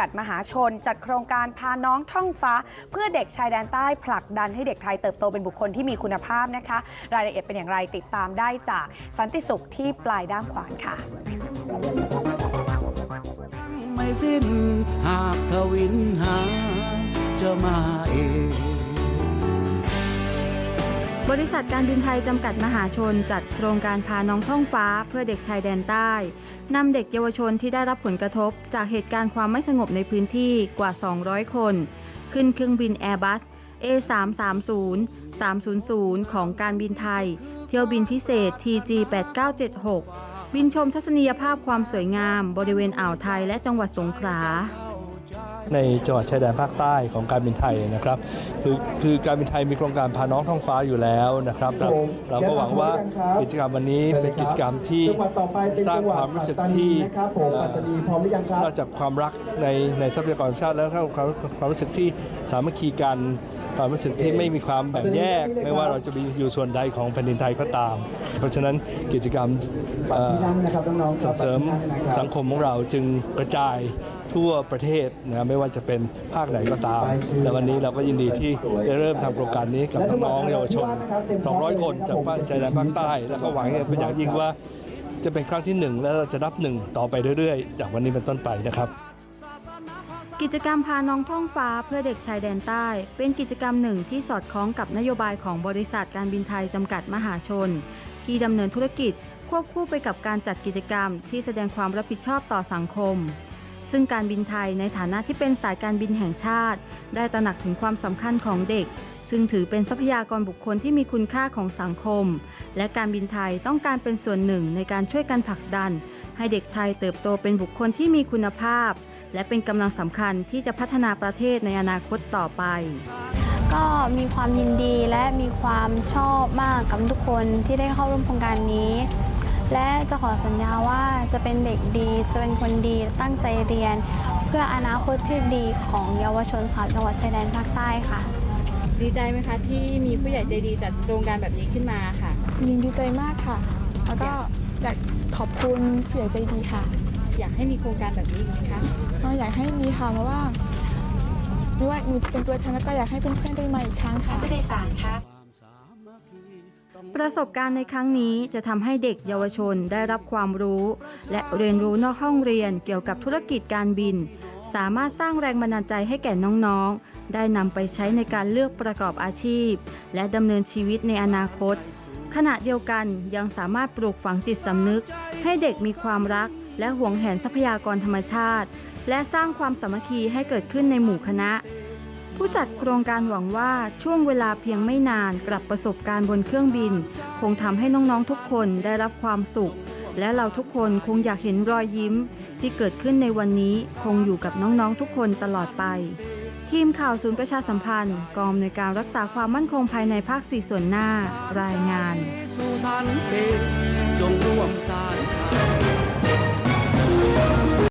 กัดมหาชนจัดโครงการพาน้องท่องฟ้า เพื่อเด็กชายแดนใต้ผลักดันให้เด็กไทยเติบโตเป็นบุคคลที่มีคุณภาพนะคะ รายละเอียดเป็นอย่างไรติดตามได้จากสันติสุขที่ปลายด้ามขวานค่ะ ไม่สิ้นหากทวินหาจะมาเอง บริษัทการบินไทยจำกัดมหาชนจัดโครงการพาน้องท่องฟ้าเพื่อเด็กชายแดนใต้นำเด็กเยาวชนที่ได้รับผลกระทบ จากเหตุการณ์ความไม่สงบในพื้นที่กว่า 200 คน ขึ้นเครื่องบิน Airbus A330 300 ของการบินไทย เที่ยวบินพิเศษ TG 8976 บินชมทัศนียภาพความสวยงาม บริเวณอ่าวไทยและจังหวัดสงขลา ในจังหวัดชายแดนภาคใต้ของการบินไทยนะครับคือคือการบินไทยมีโครงการพาน้องท่องฟ้าอยู่แล้วนะครับ เราเราก็หวังว่ากิจกรรมวันนี้เป็นกิจกรรมที่จังหวัดต่อไปเป็นสร้างจังหวัดความรู้สึกปัตตานีที่นะครับผมปัตตานีพร้อมหรือยังครับนอกจากความรักในในทรัพยากรชาติแล้วก็ความความรู้สึกที่สามัคคีกันความรู้สึกที่ไม่มีความแบ่งแยก ไม่ว่าเราจะไปอยู่ส่วนใดของแผ่นดินไทยก็ตาม เพราะฉะนั้นกิจกรรมบัตรเอ่อที่นั่งนะครับน้องๆส่งเสริมบัตที่นั่งนะครับสังคมของเราจึงกระจาย ทั่วประเทศนะไม่ว่าจะเป็นภาคไหนก็ตามและวันนี้เราก็ยินดีที่ได้เริ่มทำโครงการนี้กับน้องๆเยาวชน 200 คนจากภาคชายแดนภาคใต้ แล้วก็หวังเป็นอย่างยิ่งว่าจะเป็นครั้งที่หนึ่งและเราจะนับหนึ่งต่อไปเรื่อยๆ จากวันนี้เป็นต้นไปนะครับกิจกรรมพาน้องท่องฟ้าเพื่อเด็กชายแดนใต้ เป็นกิจกรรมหนึ่งที่สอดคล้องกับนโยบายของบริษัทการบินไทยจำกัดมหาชน ที่ดำเนินธุรกิจควบคู่ไปกับการจัดกิจกรรมที่แสดงความรับผิดชอบต่อสังคม ซึ่งการบินไทยในฐานะที่เป็นสายการบินแห่งชาติ ได้ตระหนักถึงความสำคัญของเด็ก ซึ่งถือเป็นทรัพยากรบุคคลที่มีคุณค่าของสังคม และการบินไทยต้องการเป็นส่วนหนึ่งในการช่วยกันผลักดัน ให้เด็กไทยเติบโตเป็นบุคคลที่มีคุณภาพ และเป็นกำลังสำคัญที่จะพัฒนาประเทศในอนาคตต่อไปก็มีความยินดีและมีความชอบมากกับทุกคนที่ได้เข้าร่วมโครงการนี้ และจะขอสัญญาว่าจะเป็นเด็กดี จะเป็นคนดีตั้งใจเรียน เพื่ออนาคตที่ดีของเยาวชนสามจังหวัดชายแดนภาคใต้ค่ะ ดีใจไหมคะที่มีผู้ใหญ่ใจดีจัดโครงการแบบนี้ขึ้นมาค่ะยินดีใจมากค่ะ แล้วก็อยากขอบคุณผู้ใหญ่ใจดีค่ะ อยากให้มีโครงการแบบนี้อีกไหมคะก็อยากให้มีค่ะเพราะว่าไม่ว่าหนูจะเป็นตัวแทนแล้วก็อยากให้เพื่อนๆได้มาอีกครั้งค่ะ ประสบการณ์ในครั้งนี้จะทำให้เด็กเยาวชนได้รับความรู้ และเรียนรู้นอกห้องเรียนเกี่ยวกับธุรกิจการบิน สามารถสร้างแรงบันดาลใจให้แก่น้องๆ ได้นำไปใช้ในการเลือกประกอบอาชีพ และดำเนินชีวิตในอนาคต ขณะเดียวกันยังสามารถปลูกฝังจิตสำนึก ให้เด็กมีความรัก และหวงแหนทรัพยากรธรรมชาติ และสร้างความสามัคคีให้เกิดขึ้นในหมู่คณะ ผู้จัดโครงการหวังว่าช่วงเวลาเพียงไม่นานกลับประสบการณ์บนเครื่องบิน คงทำให้น้องๆทุกคนได้รับความสุข และเราทุกคนคงอยากเห็นรอยยิ้ม ที่เกิดขึ้นในวันนี้คงอยู่กับน้องๆทุกคนตลอดไป ทีมข่าวศูนย์ประชาสัมพันธ์ กองในวยการรักษาความมั่นคงภายในภาคสี่ส่วนหน้า รายงานจงร่วมสร้างชาติ